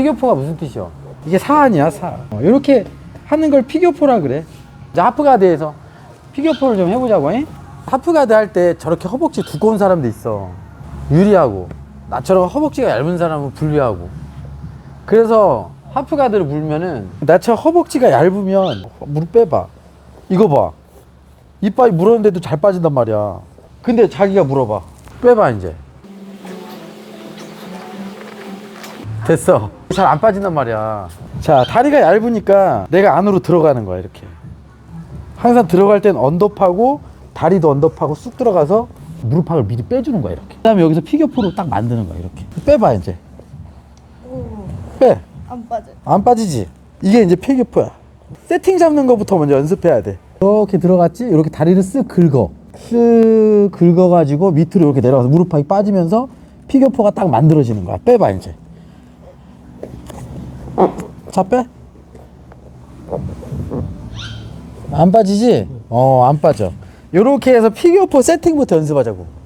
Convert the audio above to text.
피겨포가 무슨 뜻이야? 이게 사. 어, 이렇게 하는 걸 피겨포라 그래. 이제 하프가드에서 피겨포를 좀 해보자고, 잉? 하프가드 할 때 저렇게 허벅지 두꺼운 사람도 있어. 유리하고. 나처럼 허벅지가 얇은 사람은 불리하고. 그래서 하프가드를 물면은 나처럼 허벅지가 얇으면 무릎 빼봐. 이거 봐. 이빨이 물었는데도 잘 빠진단 말이야. 근데 자기가 물어봐. 빼봐, 이제. 됐어. 잘 안 빠진단 말이야. 자, 다리가 얇으니까 내가 안으로 들어가는 거야, 이렇게. 항상 들어갈 땐 언더파고 다리도 언더파고 쑥 들어가서 무릎팍을 미리 빼주는 거야, 이렇게. 그 다음에 여기서 피겨포로 딱 만드는 거야, 이렇게. 빼봐, 이제. 빼. 안 빠져. 안 빠지지? 이게 이제 피겨포야. 세팅 잡는 것부터 먼저 연습해야 돼. 이렇게 들어갔지? 이렇게 다리를 쓱 긁어. 쓱 긁어가지고 밑으로 이렇게 내려가서 무릎팍이 빠지면서 피겨포가 딱 만들어지는 거야. 빼봐, 이제. 자, 빼. 안 빠지지? 어, 안 빠져. 요렇게 해서 피겨포 세팅부터 연습하자고.